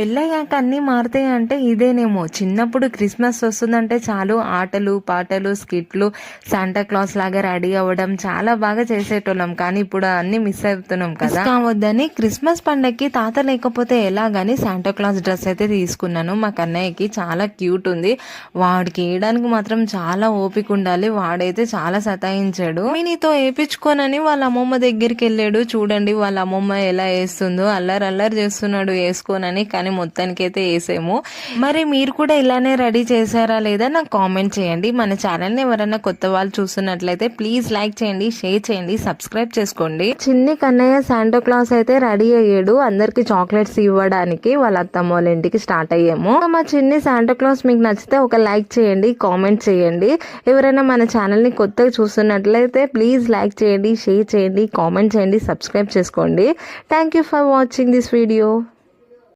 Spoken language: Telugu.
పెళ్ళయ్యాక అన్నీ మారుతాయి అంటే ఇదేనేమో. చిన్నప్పుడు క్రిస్మస్ వస్తుందంటే చాలు ఆటలు పాటలు స్కిట్లు శాంటా క్లాస్ లాగా రెడీ అవ్వడం చాలా బాగా చేసేటోళ్ళం. కానీ ఇప్పుడు అన్ని మిస్ అవుతున్నాం కదా. కావద్దని క్రిస్మస్ పండగకి తాత లేకపోతే ఎలాగని శాంటా క్లాస్ డ్రెస్ అయితే తీసుకున్నాను. మా కన్నయ్యకి చాలా క్యూట్ ఉంది. వాడికి వేయడానికి మాత్రం చాలా ఓపిక ఉండాలి. వాడైతే చాలా సతాయించాడు. మీనితో వేపించుకోనని వాళ్ళ అమ్మమ్మ దగ్గరికి వెళ్ళాడు. చూడండి వాళ్ళ అమ్మమ్మ ఎలా వేస్తుందో. అల్లరి అల్లరి చేస్తున్నాడు. వేసుకోనని. కానీ కానీ మొత్తానికి అయితే వేసాము. మరి మీరు కూడా ఇలానే రెడీ చేశారా లేదా నాకు కామెంట్ చేయండి. మన ఛానల్ని ఎవరైనా కొత్త వాళ్ళు చూస్తున్నట్లయితే ప్లీజ్ లైక్ చేయండి షేర్ చేయండి సబ్స్క్రైబ్ చేసుకోండి. చిన్ని కన్నయ్య శాంటో క్లాస్ అయితే రెడీ అయ్యాడు. అందరికి చాక్లెట్స్ ఇవ్వడానికి వాళ్ళ అత్తమ్మ వాళ్ళ ఇంటికి స్టార్ట్ అయ్యాము. మా చిన్ని శాంటో క్లాస్ మీకు నచ్చితే ఒక లైక్ చేయండి కామెంట్ చేయండి. ఎవరైనా మన ఛానల్ని కొత్తగా చూస్తున్నట్లయితే ప్లీజ్ లైక్ చేయండి షేర్ చేయండి కామెంట్ చేయండి సబ్స్క్రైబ్ చేసుకోండి. Thank you for watching this video.